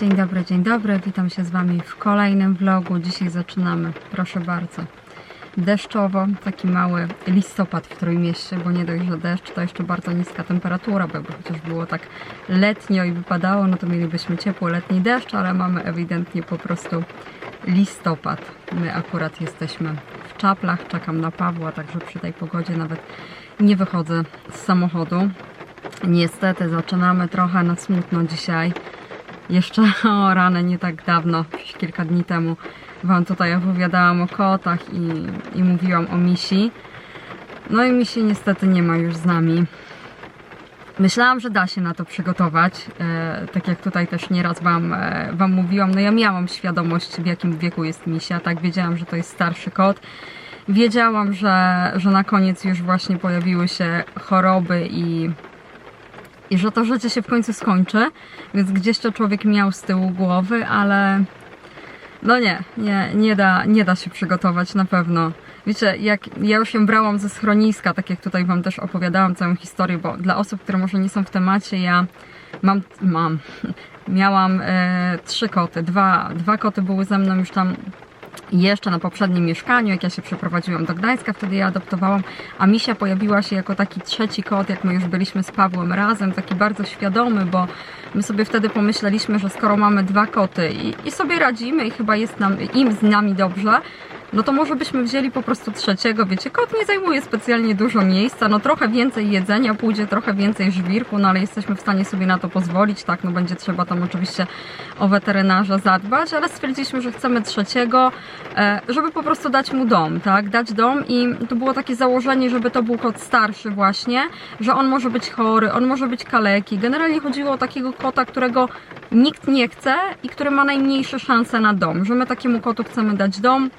Dzień dobry, dzień dobry. Witam się z Wami w kolejnym vlogu. Dzisiaj zaczynamy, proszę bardzo, deszczowo. Taki mały listopad w Trójmieście, bo nie dość, że deszcz, to jeszcze bardzo niska temperatura, bo jakby chociaż było tak letnio i wypadało, no to mielibyśmy ciepły letni deszcz, ale mamy ewidentnie po prostu listopad. My akurat jesteśmy w czaplach, czekam na Pawła, także przy tej pogodzie nawet nie wychodzę z samochodu. Niestety zaczynamy trochę na smutno dzisiaj. Jeszcze o rany nie tak dawno, kilka dni temu Wam tutaj opowiadałam o kotach i, i mówiłam o misi. No i misi niestety nie ma już z nami. Myślałam, że da się na to przygotować. E, tak jak tutaj też nieraz wam, e, wam mówiłam, no ja miałam świadomość w jakim wieku jest misia, tak wiedziałam, że to jest starszy kot. Wiedziałam, że, że na koniec już właśnie pojawiły się choroby i, i że to życie się w końcu skończy, więc gdzieś to człowiek miał z tyłu głowy, ale no nie, nie, nie da, nie da się przygotować na pewno. Wiecie, jak ja już ją brałam ze schroniska, tak jak tutaj Wam też opowiadałam całą historię, bo dla osób, które może nie są w temacie, ja mam, mam, miałam e, trzy koty, dwa, dwa koty były ze mną już tam jeszcze na poprzednim mieszkaniu, jak ja się przeprowadziłam do Gdańska, wtedy je adoptowałam, a Misia pojawiła się jako taki trzeci kot, jak my już byliśmy z Pawłem razem, taki bardzo świadomy, bo my sobie wtedy pomyśleliśmy, że skoro mamy dwa koty i, i sobie radzimy i chyba jest nam, im z nami dobrze, no to może byśmy wzięli po prostu trzeciego, wiecie, kot nie zajmuje specjalnie dużo miejsca, no trochę więcej jedzenia pójdzie, trochę więcej żwirku, no ale jesteśmy w stanie sobie na to pozwolić, tak, no będzie trzeba tam oczywiście o weterynarza zadbać, ale stwierdziliśmy, że chcemy trzeciego, e, żeby po prostu dać mu dom, tak, dać dom i to było takie założenie, żeby to był kot starszy właśnie, że on może być chory, on może być kaleki, generalnie chodziło o takiego kota, którego nikt nie chce i który ma najmniejsze szanse na dom, że my takiemu kotu chcemy dać dom,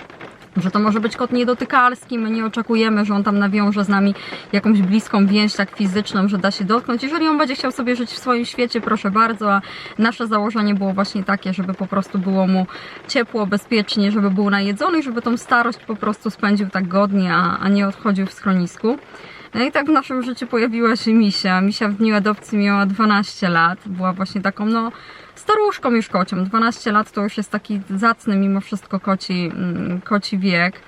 że to może być kot niedotykalski, my nie oczekujemy, że on tam nawiąże z nami jakąś bliską więź tak fizyczną, że da się dotknąć. Jeżeli on będzie chciał sobie żyć w swoim świecie, proszę bardzo, a nasze założenie było właśnie takie, żeby po prostu było mu ciepło, bezpiecznie, żeby był najedzony i żeby tą starość po prostu spędził tak godnie, a, a nie odchodził w schronisku. No i tak w naszym życiu pojawiła się Misia. Misia w dniu adopcji miała 12 lat. Była właśnie taką, no, staruszką już kocią. 12 lat to już jest taki zacny mimo wszystko koci, mm, koci wiek.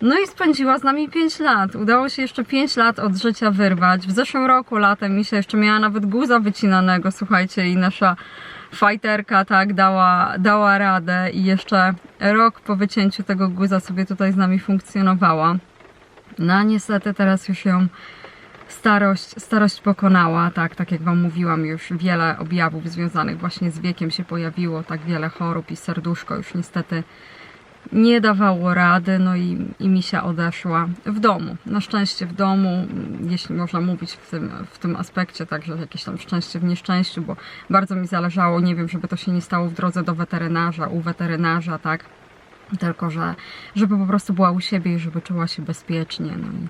No i spędziła z nami 5 lat. Udało się jeszcze 5 lat od życia wyrwać. W zeszłym roku latem Misia jeszcze miała nawet guza wycinanego, słuchajcie, i nasza fajterka tak dała, dała radę i jeszcze rok po wycięciu tego guza sobie tutaj z nami funkcjonowała. No niestety teraz już ją starość, starość pokonała, tak, tak jak Wam mówiłam, już wiele objawów związanych właśnie z wiekiem się pojawiło, tak wiele chorób i serduszko już niestety nie dawało rady, no i, i misia odeszła w domu. Na szczęście w domu, jeśli można mówić w tym, w tym aspekcie, także jakieś tam szczęście w nieszczęściu, bo bardzo mi zależało, nie wiem, żeby to się nie stało w drodze do weterynarza, u weterynarza, tak, tylko że żeby po prostu była u siebie i żeby czuła się bezpiecznie. No i,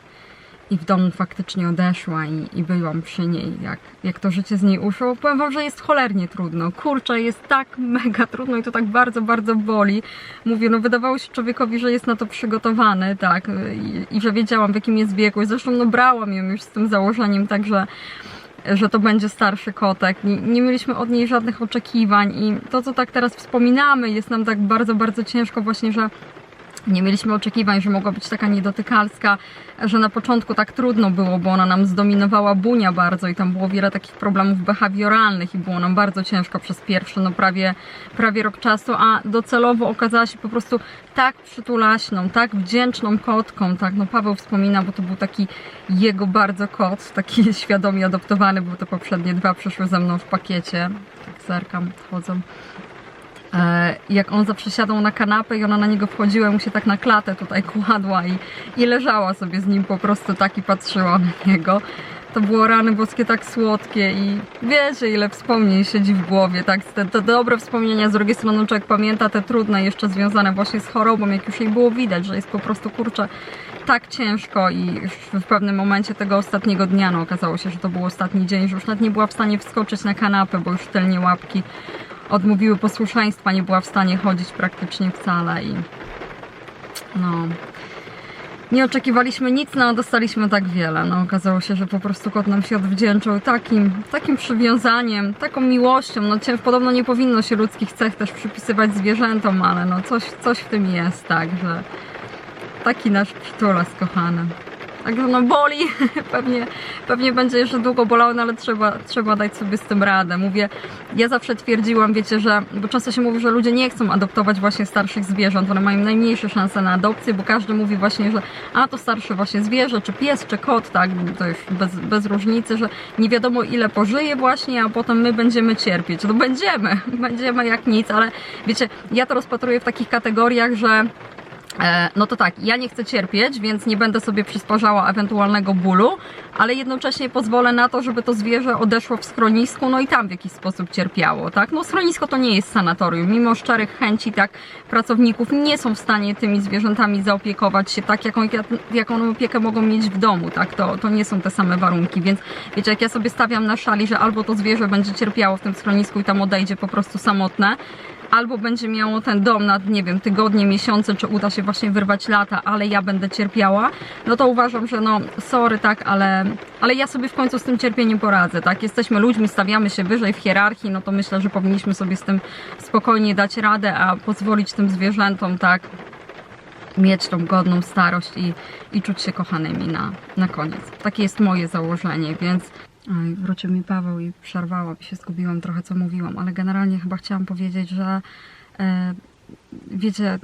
i w domu faktycznie odeszła i, i byłam przy niej, jak, jak to życie z niej uszło. Powiem wam, że jest cholernie trudno. Kurczę, jest tak mega trudno i to tak bardzo, bardzo boli. Mówię, no wydawało się człowiekowi, że jest na to przygotowany, tak, i, i że wiedziałam w jakim jest wieku. Zresztą no brałam ją już z tym założeniem, także że to będzie starszy kotek. Nie, nie, mieliśmy od niej żadnych oczekiwań i to, co tak teraz wspominamy, jest nam tak bardzo, bardzo ciężko właśnie, że nie mieliśmy oczekiwań, że mogła być taka niedotykalska, że na początku tak trudno było, bo ona nam zdominowała bunia bardzo i tam było wiele takich problemów behawioralnych i było nam bardzo ciężko przez pierwszy, no prawie, prawie rok czasu, a docelowo okazała się po prostu tak przytulaśną, tak wdzięczną kotką, tak, no Paweł wspomina, bo to był taki jego bardzo kot, taki świadomie adoptowany, bo te poprzednie dwa przyszły ze mną w pakiecie, tak zerkam, chodzą. E, jak on zawsze siadał na kanapę i ona na niego wchodziła, mu się tak na klatę tutaj kładła i, i leżała sobie z nim po prostu tak i patrzyła na niego. To było rany boskie tak słodkie i wiecie ile wspomnień siedzi w głowie, tak? Te, te dobre wspomnienia, z drugiej strony człowiek pamięta te trudne jeszcze związane właśnie z chorobą, jak już jej było widać, że jest po prostu kurczę tak ciężko i w pewnym momencie tego ostatniego dnia, no okazało się, że to był ostatni dzień, że już nawet nie była w stanie wskoczyć na kanapę, bo już tylnie łapki odmówiły posłuszeństwa, nie była w stanie chodzić praktycznie wcale i no nie oczekiwaliśmy nic, no a dostaliśmy tak wiele. No okazało się, że po prostu kot nam się odwdzięczył takim, takim przywiązaniem, taką miłością. No podobno nie powinno się ludzkich cech też przypisywać zwierzętom, ale no coś, coś w tym jest, tak, że taki nasz przytulas kochany. Także no boli, pewnie, pewnie będzie jeszcze długo bolało, no ale trzeba, trzeba dać sobie z tym radę. Mówię, ja zawsze twierdziłam, wiecie, że, bo często się mówi, że ludzie nie chcą adoptować właśnie starszych zwierząt, one mają najmniejsze szanse na adopcję, bo każdy mówi właśnie, że a to starsze właśnie zwierzę, czy pies, czy kot, tak, to już bez, bez różnicy, że nie wiadomo ile pożyje właśnie, a potem my będziemy cierpieć. No będziemy, będziemy jak nic, ale wiecie, ja to rozpatruję w takich kategoriach, że No to tak, ja nie chcę cierpieć, więc nie będę sobie przysparzała ewentualnego bólu, ale jednocześnie pozwolę na to, żeby to zwierzę odeszło w schronisku, no i tam w jakiś sposób cierpiało, tak? No schronisko to nie jest sanatorium, mimo szczerych chęci, tak, pracowników nie są w stanie tymi zwierzętami zaopiekować się tak, jaką, jaką opiekę mogą mieć w domu, tak? To, to nie są te same warunki, więc wiecie, jak ja sobie stawiam na szali, że albo to zwierzę będzie cierpiało w tym schronisku i tam odejdzie po prostu samotne, albo będzie miało ten dom na, nie wiem, tygodnie, miesiące, czy uda się właśnie wyrwać lata, ale ja będę cierpiała, no to uważam, że no, sorry, tak, ale, ale ja sobie w końcu z tym cierpieniem poradzę, tak? Jesteśmy ludźmi, stawiamy się wyżej w hierarchii, no to myślę, że powinniśmy sobie z tym spokojnie dać radę, a pozwolić tym zwierzętom, tak, mieć tą godną starość i, i czuć się kochanymi na, na koniec. Takie jest moje założenie, więc Wrócił mi Paweł i przerwałam i się zgubiłam trochę, co mówiłam, ale generalnie chyba chciałam powiedzieć, że e, wiecie,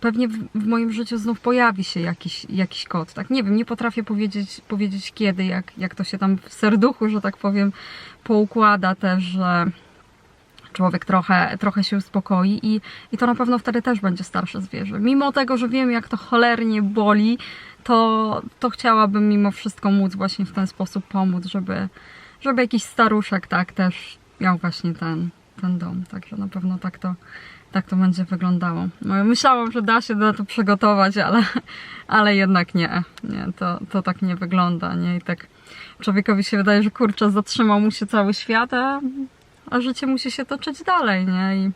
pewnie w, w moim życiu znów pojawi się jakiś, jakiś kot, tak? Nie wiem, nie potrafię powiedzieć, powiedzieć kiedy, jak, jak to się tam w serduchu, że tak powiem, poukłada też, że człowiek trochę, trochę się uspokoi i, i to na pewno wtedy też będzie starsze zwierzę. Mimo tego, że wiem, jak to cholernie boli, to, to chciałabym mimo wszystko móc właśnie w ten sposób pomóc, żeby, żeby jakiś staruszek tak też miał właśnie ten, ten dom. Także na pewno tak to, tak to będzie wyglądało. No, myślałam, że da się na to przygotować, ale, ale jednak nie. nie to, to tak nie wygląda. Nie? I tak człowiekowi się wydaje, że kurczę, zatrzymał mu się cały świat, a, a życie musi się toczyć dalej. Nie? I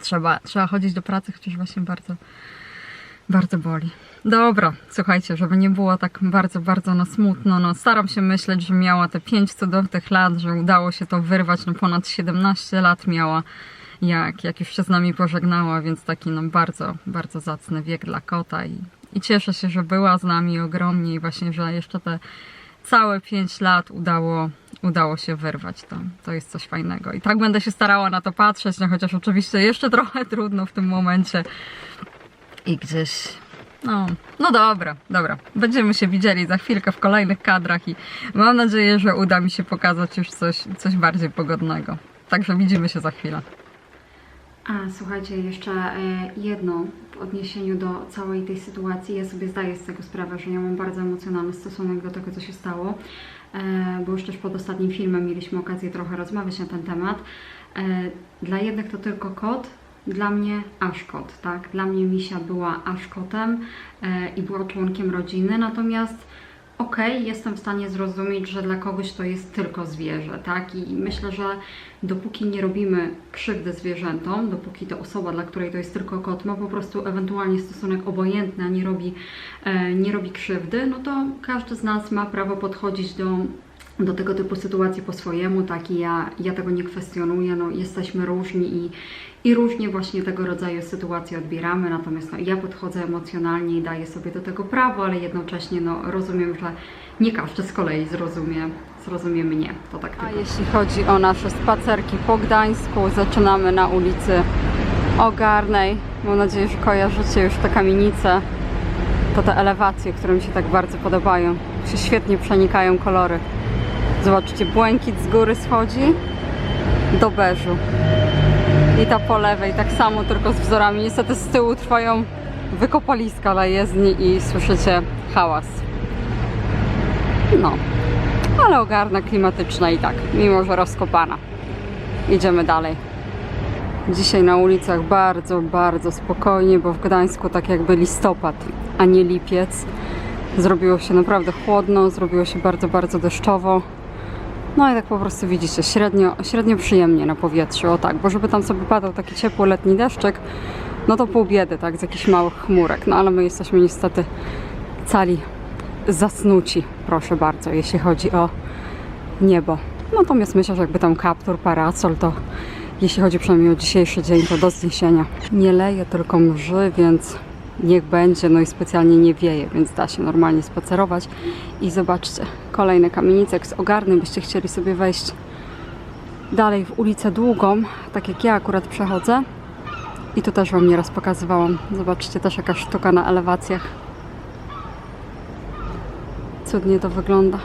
trzeba, trzeba chodzić do pracy, chociaż właśnie bardzo, bardzo boli. Dobra, słuchajcie, żeby nie było tak bardzo, bardzo na smutno, no staram się myśleć, że miała te 5 cudownych lat, że udało się to wyrwać, no ponad 17 lat miała, jak, jak już się z nami pożegnała, więc taki no bardzo, bardzo zacny wiek dla kota i, i cieszę się, że była z nami ogromnie i właśnie, że jeszcze te całe 5 lat udało, udało się wyrwać. To, to jest coś fajnego. I tak będę się starała na to patrzeć, no chociaż oczywiście jeszcze trochę trudno w tym momencie. I gdzieś. No, no dobra, dobra. Będziemy się widzieli za chwilkę w kolejnych kadrach i mam nadzieję, że uda mi się pokazać już coś, coś bardziej pogodnego. Także widzimy się za chwilę. A słuchajcie, jeszcze e, jedno w odniesieniu do całej tej sytuacji. Ja sobie zdaję z tego sprawę, że ja mam bardzo emocjonalny stosunek do tego, co się stało, e, bo już też pod ostatnim filmem mieliśmy okazję trochę rozmawiać na ten temat. E, Dla jednych to tylko kot, dla mnie aż kot, tak? Dla mnie misia była aż kotem e, i była członkiem rodziny, natomiast okej, jestem w stanie zrozumieć, że dla kogoś to jest tylko zwierzę, tak? I myślę, że dopóki nie robimy krzywdy zwierzętom, dopóki ta osoba, dla której to jest tylko kot, ma po prostu ewentualnie stosunek obojętny, a nie robi, e, nie robi krzywdy, no to każdy z nas ma prawo podchodzić do do tego typu sytuacji po swojemu, tak i ja, ja tego nie kwestionuję, no jesteśmy różni i, i różnie właśnie tego rodzaju sytuacje odbieramy, natomiast no, ja podchodzę emocjonalnie i daję sobie do tego prawo, ale jednocześnie no, rozumiem, że nie każdy z kolei zrozumie, zrozumie mnie, to tak A jeśli chodzi o nasze spacerki po Gdańsku, zaczynamy na ulicy Ogarnej, mam nadzieję, że kojarzycie już te kamienice, to te elewacje, które mi się tak bardzo podobają, się świetnie przenikają kolory. Zobaczcie, błękit z góry schodzi do beżu. I ta po lewej tak samo, tylko z wzorami. Niestety z tyłu trwają wykopaliska na jezdni i słyszycie hałas. No, ale ogarna klimatyczna i tak, mimo że rozkopana. Idziemy dalej. Dzisiaj na ulicach bardzo, bardzo spokojnie, bo w Gdańsku tak jakby listopad, a nie lipiec. Zrobiło się naprawdę chłodno, zrobiło się bardzo, bardzo deszczowo. No i tak po prostu widzicie, średnio, średnio przyjemnie na powietrzu, o tak, bo żeby tam sobie padał taki ciepły letni deszczek, no to pół biedy, tak, z jakichś małych chmurek, no ale my jesteśmy niestety cali zasnuci, proszę bardzo, jeśli chodzi o niebo. Natomiast myślę, że jakby tam kaptur, parasol, to jeśli chodzi przynajmniej o dzisiejszy dzień, to do zniesienia. Nie leje, tylko mrzy, więc niech będzie, no i specjalnie nie wieje, więc da się normalnie spacerować. I zobaczcie, kolejne kamienice, jak z ogarny byście chcieli sobie wejść dalej w ulicę Długą, tak jak ja akurat przechodzę. I tu też Wam nieraz pokazywałam. Zobaczcie, też jaka sztuka na elewacjach. Cudnie to wygląda.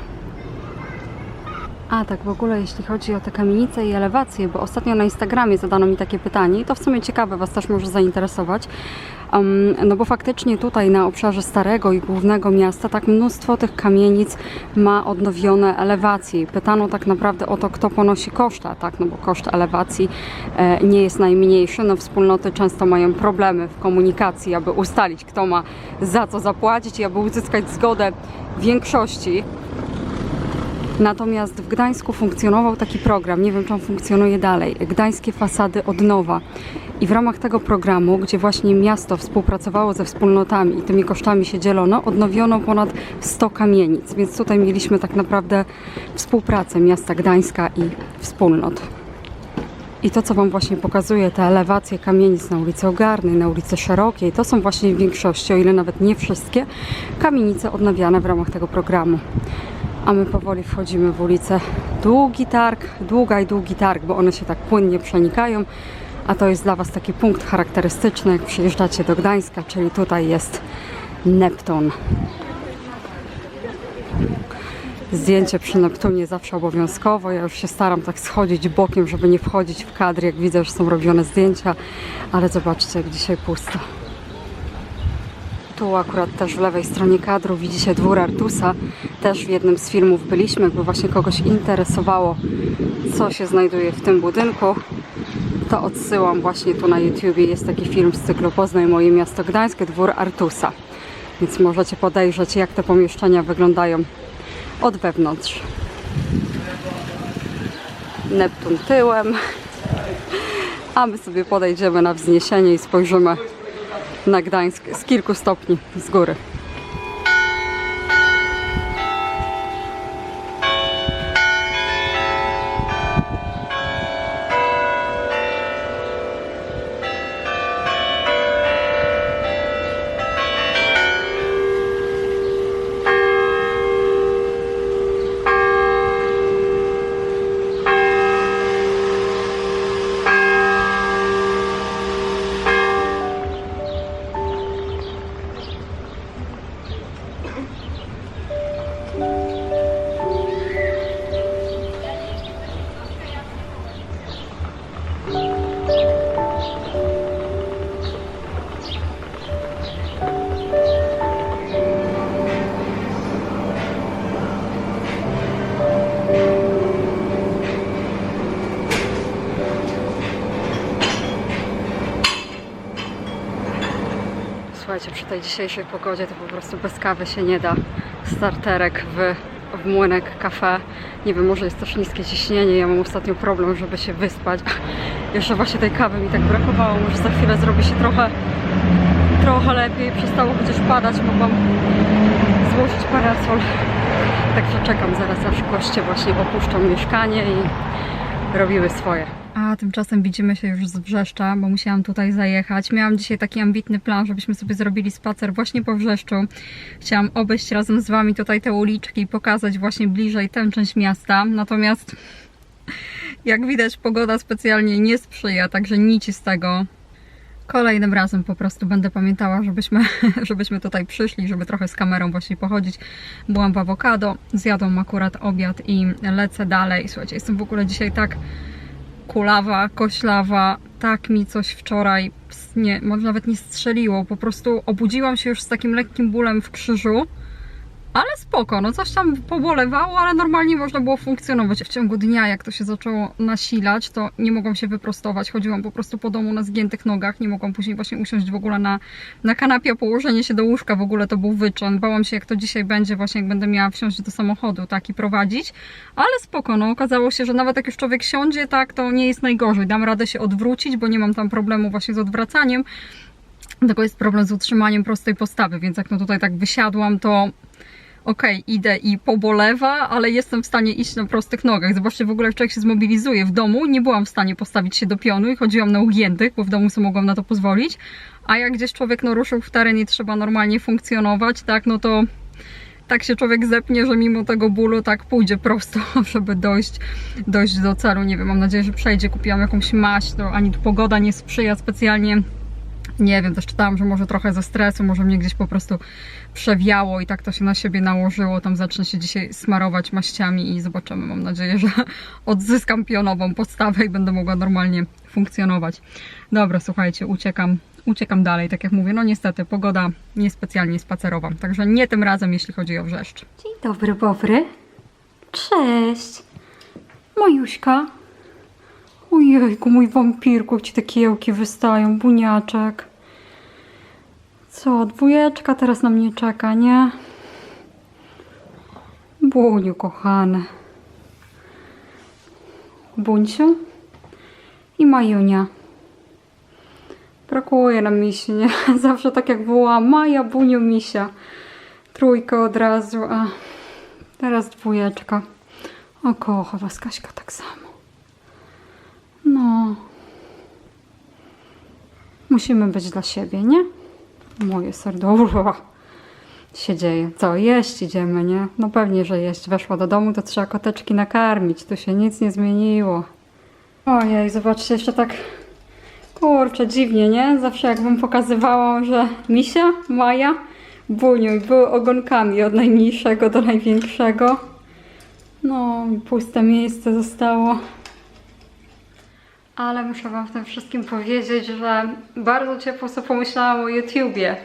A tak w ogóle jeśli chodzi o te kamienice i elewacje, bo ostatnio na Instagramie zadano mi takie pytanie i to w sumie ciekawe Was też może zainteresować. No bo faktycznie tutaj na obszarze starego i głównego miasta tak mnóstwo tych kamienic ma odnowione elewacje. Pytano tak naprawdę o to, kto ponosi koszta, tak? No bo koszt elewacji e, nie jest najmniejszy. No wspólnoty często mają problemy w komunikacji, aby ustalić, kto ma za co zapłacić i aby uzyskać zgodę większości. Natomiast w Gdańsku funkcjonował taki program, nie wiem czy on funkcjonuje dalej, Gdańskie Fasady od Nowa. I w ramach tego programu, gdzie właśnie miasto współpracowało ze wspólnotami i tymi kosztami się dzielono, odnowiono ponad 100 kamienic. Więc tutaj mieliśmy tak naprawdę współpracę miasta Gdańska i wspólnot. I to, co Wam właśnie pokazuję, te elewacje kamienic na ulicy Ogarnej, na ulicy Szerokiej, to są właśnie w większości, o ile nawet nie wszystkie, kamienice odnawiane w ramach tego programu a my powoli wchodzimy w ulicę Długi Targ, Długa i Długi Targ, bo one się tak płynnie przenikają, a to jest dla Was taki punkt charakterystyczny, jak przyjeżdżacie do Gdańska, czyli tutaj jest Neptun. Zdjęcie przy Neptunie zawsze obowiązkowo. Ja już się staram tak schodzić bokiem, żeby nie wchodzić w kadr, jak widzę, że są robione zdjęcia, ale zobaczcie, jak dzisiaj pusto. Tu akurat też w lewej stronie kadru widzicie dwór Artusa. Też w jednym z filmów byliśmy, jakby właśnie kogoś interesowało, co się znajduje w tym budynku. To odsyłam właśnie tu na YouTubie. Jest taki film z cyklu Poznaj moje miasto Gdańskie, dwór Artusa. Więc możecie podejrzeć, jak te pomieszczenia wyglądają od wewnątrz. Neptun tyłem. A my sobie podejdziemy na wzniesienie i spojrzymy na Gdańsk z kilku stopni z góry. Słuchajcie, przy tej dzisiejszej pogodzie to po prostu bez kawy się nie da. Starterek w, w młynek kafe. Nie wiem, może jest też niskie ciśnienie. Ja mam ostatnio problem, żeby się wyspać. Jeszcze właśnie tej kawy mi tak brakowało. Może za chwilę zrobi się trochę, trochę lepiej. Przestało chociaż padać. Mogłam złożyć parasol. Także czekam zaraz, aż goście właśnie opuszczą mieszkanie i robiły swoje. A tymczasem widzimy się już z Wrzeszcza, bo musiałam tutaj zajechać. Miałam dzisiaj taki ambitny plan, żebyśmy sobie zrobili spacer właśnie po Wrzeszczu. Chciałam obejść razem z Wami tutaj te uliczki i pokazać właśnie bliżej tę część miasta. Natomiast jak widać pogoda specjalnie nie sprzyja, także nic z tego. Kolejnym razem po prostu będę pamiętała, żebyśmy, żebyśmy tutaj przyszli, żeby trochę z kamerą właśnie pochodzić. Byłam w awokado, zjadłam akurat obiad i lecę dalej. Słuchajcie, jestem w ogóle dzisiaj tak kulawa, koślawa. Tak mi coś wczoraj, nie, nawet nie strzeliło. Po prostu obudziłam się już z takim lekkim bólem w krzyżu. Ale spoko, no coś tam pobolewało, ale normalnie można było funkcjonować. W ciągu dnia, jak to się zaczęło nasilać, to nie mogłam się wyprostować. Chodziłam po prostu po domu na zgiętych nogach. Nie mogłam później właśnie usiąść w ogóle na, na kanapie, położenie się do łóżka w ogóle to był wyczyn. Bałam się, jak to dzisiaj będzie, właśnie jak będę miała wsiąść do samochodu, tak i prowadzić. Ale spoko, no okazało się, że nawet jak już człowiek siądzie, tak, to nie jest najgorzej. Dam radę się odwrócić, bo nie mam tam problemu właśnie z odwracaniem. Tylko jest problem z utrzymaniem prostej postawy, więc jak no tutaj tak wysiadłam, to okej, idę i pobolewa, ale jestem w stanie iść na prostych nogach. Zobaczcie, w ogóle jak człowiek się zmobilizuje w domu, nie byłam w stanie postawić się do pionu i chodziłam na ugiętych, bo w domu sobie mogłam na to pozwolić. A jak gdzieś człowiek no, ruszył w teren i trzeba normalnie funkcjonować, tak, no to tak się człowiek zepnie, że mimo tego bólu tak pójdzie prosto, żeby dojść, dojść do celu. Nie wiem, mam nadzieję, że przejdzie. Kupiłam jakąś maść, to ani tu pogoda nie sprzyja specjalnie. Nie wiem, też czytałam, że może trochę ze stresu, może mnie gdzieś po prostu przewiało i tak to się na siebie nałożyło. Tam zacznę się dzisiaj smarować maściami i zobaczymy. Mam nadzieję, że odzyskam pionową podstawę i będę mogła normalnie funkcjonować. Dobra, słuchajcie, uciekam, uciekam dalej. Tak jak mówię, no niestety pogoda niespecjalnie spacerowa, także nie tym razem, jeśli chodzi o wrzeszcz. Dzień dobry, Bobry. Cześć. Mojuśka. Ojejku, mój wampirku, ci te kiełki wystają, buniaczek. Co, dwójeczka teraz na mnie czeka, nie? Buniu, kochane. Buńciu i Majunia. Brakuje nam misi, nie? Zawsze tak jak była Maja, Buniu, Misia. Trójkę od razu, a teraz dwójeczka. O, kocha was Kaśka tak samo. No. Musimy być dla siebie, nie? Moje serducho. Się dzieje. Co, jeść idziemy, nie? No pewnie, że jeść. Weszła do domu, to trzeba koteczki nakarmić. Tu się nic nie zmieniło. Ojej, zobaczcie, jeszcze tak kurczę, dziwnie, nie? Zawsze jakbym pokazywała, że Misia, Maja, Buniu i były ogonkami od najmniejszego do największego. No, puste miejsce zostało. Ale muszę Wam w tym wszystkim powiedzieć, że bardzo ciepło sobie pomyślałam o YouTubie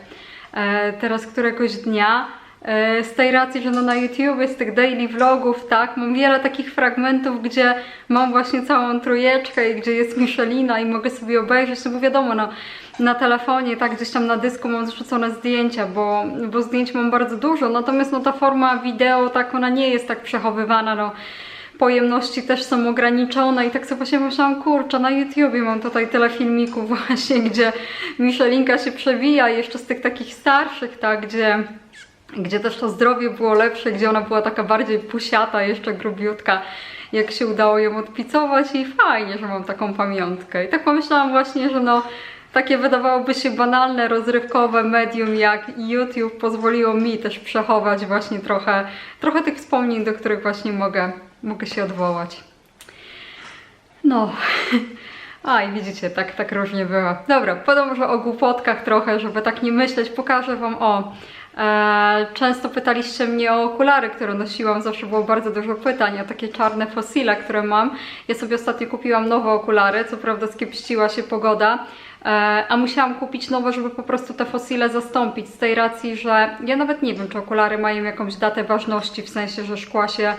e, teraz któregoś dnia. E, z tej racji, że no na YouTubie, z tych daily vlogów, tak, mam wiele takich fragmentów, gdzie mam właśnie całą trójeczkę i gdzie jest Michelina i mogę sobie obejrzeć, no bo wiadomo, no, na telefonie, tak, gdzieś tam na dysku mam zrzucone zdjęcia, bo, bo zdjęć mam bardzo dużo, natomiast no ta forma wideo, tak, ona nie jest tak przechowywana, no pojemności też są ograniczone i tak sobie właśnie myślałam, kurczę, na YouTubie mam tutaj tyle filmików właśnie, gdzie Michelinka się przewija, jeszcze z tych takich starszych, tak, gdzie gdzie też to zdrowie było lepsze, gdzie ona była taka bardziej pusiata, jeszcze grubiutka, jak się udało ją odpicować i fajnie, że mam taką pamiątkę. I tak pomyślałam właśnie, że no takie wydawałoby się banalne, rozrywkowe medium jak YouTube pozwoliło mi też przechować właśnie trochę, trochę tych wspomnień, do których właśnie mogę, mogę się odwołać. No. A i widzicie, tak, tak różnie bywa. Dobra, może o głupotkach trochę, żeby tak nie myśleć. Pokażę Wam o... E, często pytaliście mnie o okulary, które nosiłam, zawsze było bardzo dużo pytań o takie czarne fosile, które mam. Ja sobie ostatnio kupiłam nowe okulary, co prawda skiepściła się pogoda, e, a musiałam kupić nowe, żeby po prostu te fosile zastąpić, z tej racji, że ja nawet nie wiem, czy okulary mają jakąś datę ważności, w sensie, że szkła się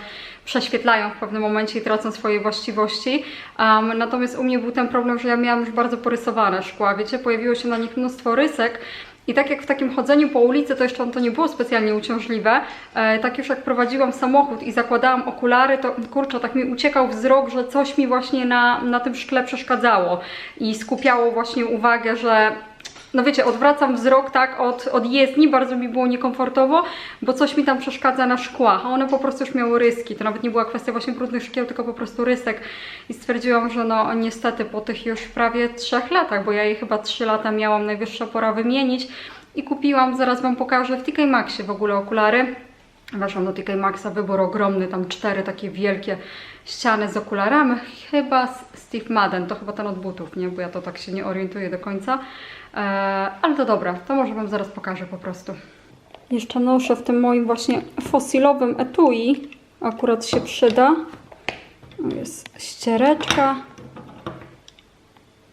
prześwietlają w pewnym momencie i tracą swoje właściwości. Um, natomiast u mnie był ten problem, że ja miałam już bardzo porysowane szkła, wiecie, pojawiło się na nich mnóstwo rysek, i tak jak w takim chodzeniu po ulicy, to jeszcze to nie było specjalnie uciążliwe, e, tak już jak prowadziłam samochód i zakładałam okulary, to kurczę, tak mi uciekał wzrok, że coś mi właśnie na, na tym szkle przeszkadzało i skupiało właśnie uwagę, że no wiecie, odwracam wzrok tak od, od jezdni, bardzo mi było niekomfortowo, bo coś mi tam przeszkadza na szkłach, a one po prostu już miały ryski. To nawet nie była kwestia właśnie brudnych szkieł, tylko po prostu rysek. I stwierdziłam, że no niestety po tych już prawie trzech latach, bo ja je chyba trzy lata miałam, najwyższa pora wymienić i kupiłam, zaraz Wam pokażę, w TK Maxie w ogóle okulary. Weszłam do TK Maxa, wybór ogromny, tam cztery takie wielkie ściany z okularami. Chyba Steve Madden, to chyba ten od butów, nie? Bo ja to tak się nie orientuję do końca. Eee, ale to dobra, to może Wam zaraz pokażę po prostu. Jeszcze noszę w tym moim właśnie fosilowym etui. Akurat się przyda. Jest ściereczka.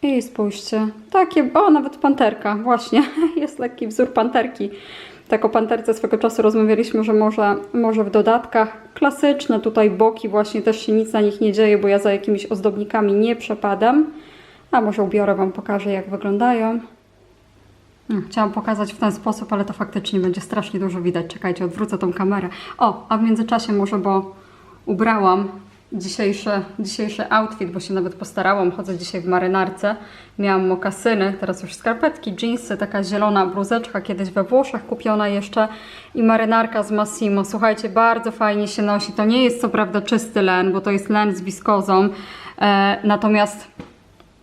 I spójrzcie, takie, o nawet panterka, właśnie, jest lekki wzór panterki. Tak o panterce swego czasu rozmawialiśmy, że może, może w dodatkach. Klasyczne tutaj boki, właśnie też się nic na nich nie dzieje, bo ja za jakimiś ozdobnikami nie przepadam. A może ubiorę Wam, pokażę jak wyglądają. No, Chciałam pokazać w ten sposób, ale to faktycznie będzie strasznie dużo widać. Czekajcie, odwrócę tą kamerę. O, a w międzyczasie może, bo ubrałam dzisiejszy, dzisiejszy outfit, bo się nawet postarałam. Chodzę dzisiaj w marynarce. Miałam mokasyny, teraz już skarpetki, jeansy, taka zielona bluzeczka, kiedyś we Włoszech kupiona jeszcze i marynarka z Massimo. Słuchajcie, bardzo fajnie się nosi. To nie jest co prawda czysty len, bo to jest len z wiskozą, e, natomiast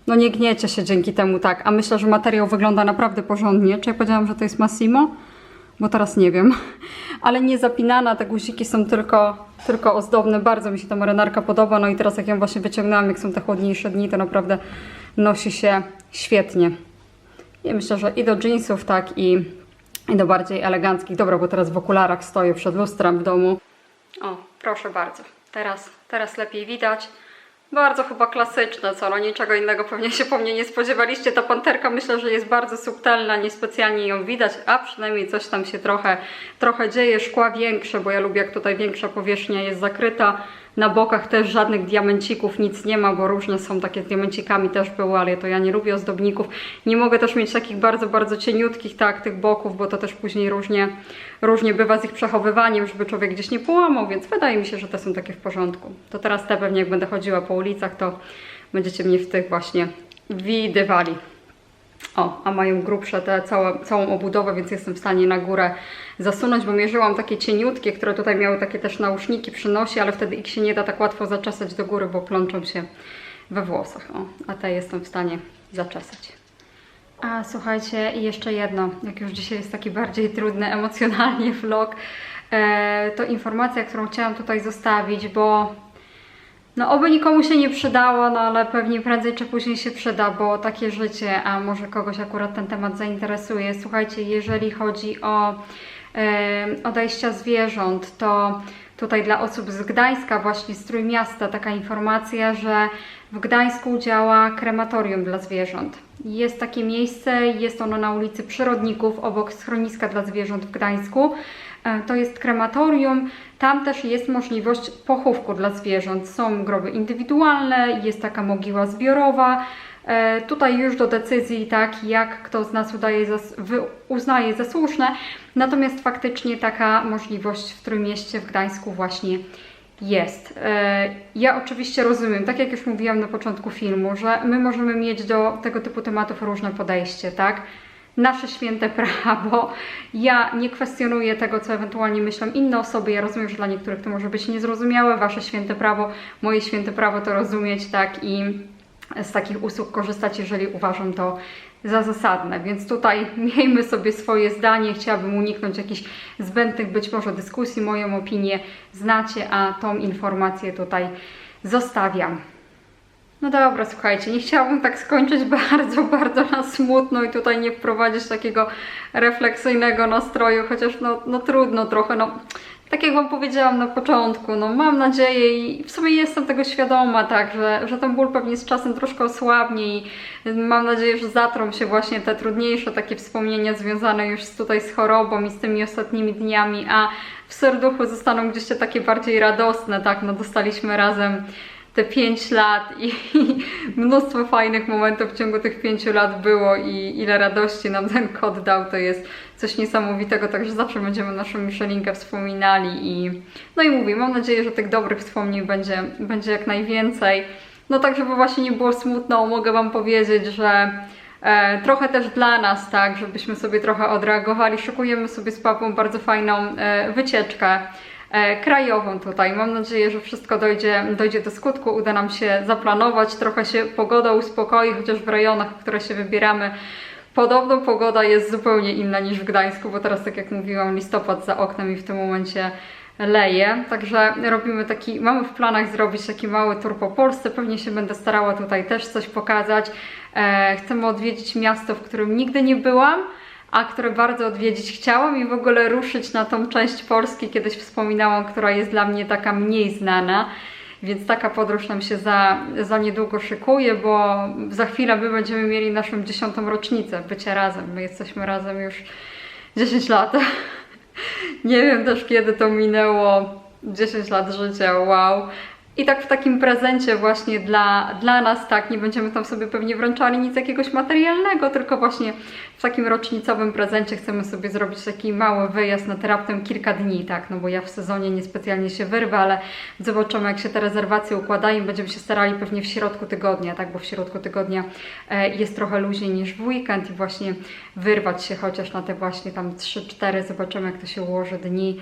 no nie gniecie się dzięki temu tak, a myślę, że materiał wygląda naprawdę porządnie. Czy ja powiedziałam, że to jest Massimo? Bo teraz nie wiem. Ale nie zapinana, te guziki są tylko, tylko ozdobne. Bardzo mi się ta marynarka podoba. No i teraz jak ją właśnie wyciągnęłam, jak są te chłodniejsze dni, to naprawdę nosi się świetnie. I myślę, że i do jeansów, tak i, i do bardziej eleganckich. Dobra, bo teraz w okularach stoję przed lustrem w domu. O, proszę bardzo. Teraz, teraz lepiej widać. Bardzo chyba klasyczne, co no niczego innego pewnie się po mnie nie spodziewaliście. Ta panterka myślę, że jest bardzo subtelna, niespecjalnie ją widać, a przynajmniej coś tam się trochę, trochę dzieje. Szkła większe, bo ja lubię jak tutaj większa powierzchnia jest zakryta. Na bokach też żadnych diamencików, nic nie ma, bo różne są takie z diamencikami też były, ale to ja nie lubię ozdobników. Nie mogę też mieć takich bardzo, bardzo cieniutkich, tak, tych boków, bo to też później różnie, różnie bywa z ich przechowywaniem, żeby człowiek gdzieś nie połamał, więc wydaje mi się, że te są takie w porządku. To teraz te pewnie jak będę chodziła po ulicach, to będziecie mnie w tych właśnie widywali. O, a mają grubsze całe, całą obudowę, więc jestem w stanie na górę zasunąć, bo mierzyłam takie cieniutkie, które tutaj miały takie też nauszniki przy nosie, ale wtedy ich się nie da tak łatwo zaczesać do góry, bo plączą się we włosach. O, a te jestem w stanie zaczesać. A słuchajcie, i jeszcze jedno, jak już dzisiaj jest taki bardziej trudny emocjonalnie vlog, e, to informacja, którą chciałam tutaj zostawić, bo no oby nikomu się nie przydało, no ale pewnie prędzej czy później się przyda, bo takie życie, a może kogoś akurat ten temat zainteresuje. Słuchajcie, jeżeli chodzi o e, odejścia zwierząt, to tutaj dla osób z Gdańska, właśnie z Trójmiasta, taka informacja, że w Gdańsku działa krematorium dla zwierząt. Jest takie miejsce, jest ono na ulicy Przyrodników, obok schroniska dla zwierząt w Gdańsku. E, to jest krematorium. Tam też jest możliwość pochówku dla zwierząt. Są groby indywidualne, jest taka mogiła zbiorowa. E, tutaj już do decyzji, tak, jak kto z nas udaje uznaje za słuszne. Natomiast faktycznie taka możliwość w Trójmieście w Gdańsku właśnie jest. E, ja oczywiście rozumiem, tak jak już mówiłam na początku filmu, że my możemy mieć do tego typu tematów różne podejście, tak? Nasze święte prawo. Ja nie kwestionuję tego, co ewentualnie myślą inne osoby. Ja rozumiem, że dla niektórych to może być niezrozumiałe. Wasze święte prawo, moje święte prawo to rozumieć, tak i z takich usług korzystać, jeżeli uważam to za zasadne. Więc tutaj miejmy sobie swoje zdanie. Chciałabym uniknąć jakichś zbędnych być może dyskusji. Moją opinię znacie, a tą informację tutaj zostawiam. No dobra, słuchajcie, nie chciałabym tak skończyć bardzo, bardzo na smutno i tutaj nie wprowadzić takiego refleksyjnego nastroju, chociaż no, no trudno trochę, no tak jak Wam powiedziałam na początku, no mam nadzieję i w sumie jestem tego świadoma, tak, że, że ten ból pewnie z czasem troszkę osłabnie i mam nadzieję, że zatrą się właśnie te trudniejsze takie wspomnienia związane już z, tutaj z chorobą i z tymi ostatnimi dniami, a w serduchu zostaną gdzieś te takie bardziej radosne, tak, no dostaliśmy razem te 5 lat i, i, mnóstwo fajnych momentów w ciągu tych 5 lat było i ile radości nam ten kod dał, to jest coś niesamowitego, także zawsze będziemy naszą Michelinkę wspominali i no i mówię, mam nadzieję, że tych dobrych wspomnień będzie, będzie jak najwięcej. No tak, żeby właśnie nie było smutno, mogę Wam powiedzieć, że e, trochę też dla nas, tak, żebyśmy sobie trochę odreagowali. Szykujemy sobie z Pawłem bardzo fajną e, wycieczkę krajową tutaj. Mam nadzieję, że wszystko dojdzie, dojdzie do skutku, uda nam się zaplanować, trochę się pogoda uspokoi, chociaż w rejonach, w które się wybieramy, Podobno pogoda jest zupełnie inna niż w Gdańsku, bo teraz, tak jak mówiłam, listopad za oknem i w tym momencie leje. Także robimy taki, mamy w planach zrobić taki mały tour po Polsce. Pewnie się będę starała tutaj też coś pokazać. E, chcemy odwiedzić miasto, w którym nigdy nie byłam a które bardzo odwiedzić chciałam i w ogóle ruszyć na tą część Polski, kiedyś wspominałam, która jest dla mnie taka mniej znana. Więc taka podróż nam się za, za niedługo szykuje, bo za chwilę my będziemy mieli naszą dziesiątą rocznicę bycia razem. My jesteśmy razem już 10 lat. Nie wiem też kiedy to minęło. 10 lat życia, wow. I tak w takim prezencie właśnie dla, dla nas, tak, nie będziemy tam sobie pewnie wręczali nic jakiegoś materialnego, tylko właśnie w takim rocznicowym prezencie chcemy sobie zrobić taki mały wyjazd na te raptem kilka dni, tak, no bo ja w sezonie niespecjalnie się wyrwę, ale zobaczymy jak się te rezerwacje układają, będziemy się starali pewnie w środku tygodnia, tak, bo w środku tygodnia e, jest trochę luźniej niż w weekend i właśnie wyrwać się chociaż na te właśnie tam 3-4, zobaczymy jak to się ułoży dni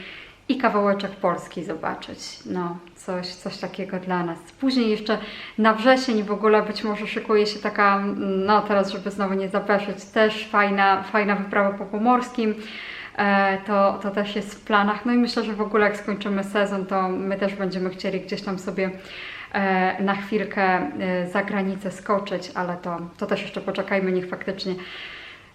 i kawałeczek Polski zobaczyć. No, coś, coś takiego dla nas. Później jeszcze na wrzesień w ogóle być może szykuje się taka, no teraz, żeby znowu nie zapeszyć, też fajna, fajna wyprawa po pomorskim. E, To, to też jest w planach. No i myślę, że w ogóle jak skończymy sezon, to my też będziemy chcieli gdzieś tam sobie e, na chwilkę e, za granicę skoczyć, ale to, to też jeszcze poczekajmy, niech faktycznie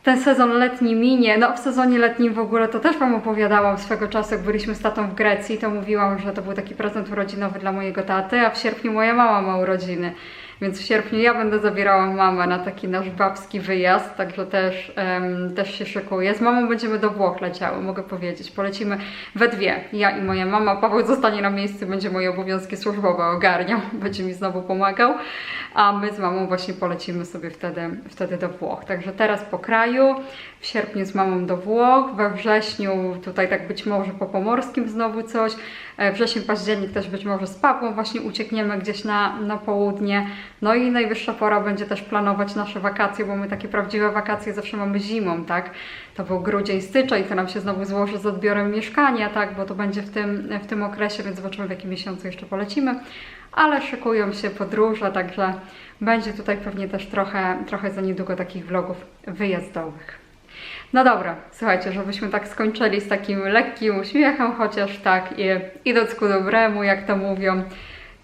ten sezon letni minie. No w sezonie letnim w ogóle to też Wam opowiadałam swego czasu, jak byliśmy z tatą w Grecji, to mówiłam, że to był taki prezent urodzinowy dla mojego taty, a w sierpniu moja mama ma urodziny. Więc w sierpniu ja będę zabierała mamę na taki nasz babski wyjazd, także też, em, też się szykuję. Z mamą będziemy do Włoch leciały, mogę powiedzieć. Polecimy we dwie, ja i moja mama. Paweł zostanie na miejscu, będzie moje obowiązki służbowe ogarniał, będzie mi znowu pomagał, a my z mamą właśnie polecimy sobie wtedy, wtedy do Włoch. Także teraz po kraju, w sierpniu z mamą do Włoch, we wrześniu tutaj tak być może po pomorskim znowu coś, wrzesień, październik też być może z Pawłem właśnie uciekniemy gdzieś na, na południe. No i najwyższa pora będzie też planować nasze wakacje, bo my takie prawdziwe wakacje zawsze mamy zimą, tak? To był grudzień, styczeń, to nam się znowu złoży z odbiorem mieszkania, tak? Bo to będzie w tym, w tym okresie, więc zobaczymy w jakim miesiącu jeszcze polecimy. Ale szykują się podróże, także będzie tutaj pewnie też trochę, trochę za niedługo takich vlogów wyjazdowych. No dobra, słuchajcie, żebyśmy tak skończyli z takim lekkim uśmiechem, chociaż tak, idąc ku dobremu, jak to mówią.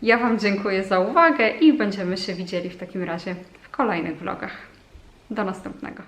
Ja Wam dziękuję za uwagę i będziemy się widzieli w takim razie w kolejnych vlogach. Do następnego.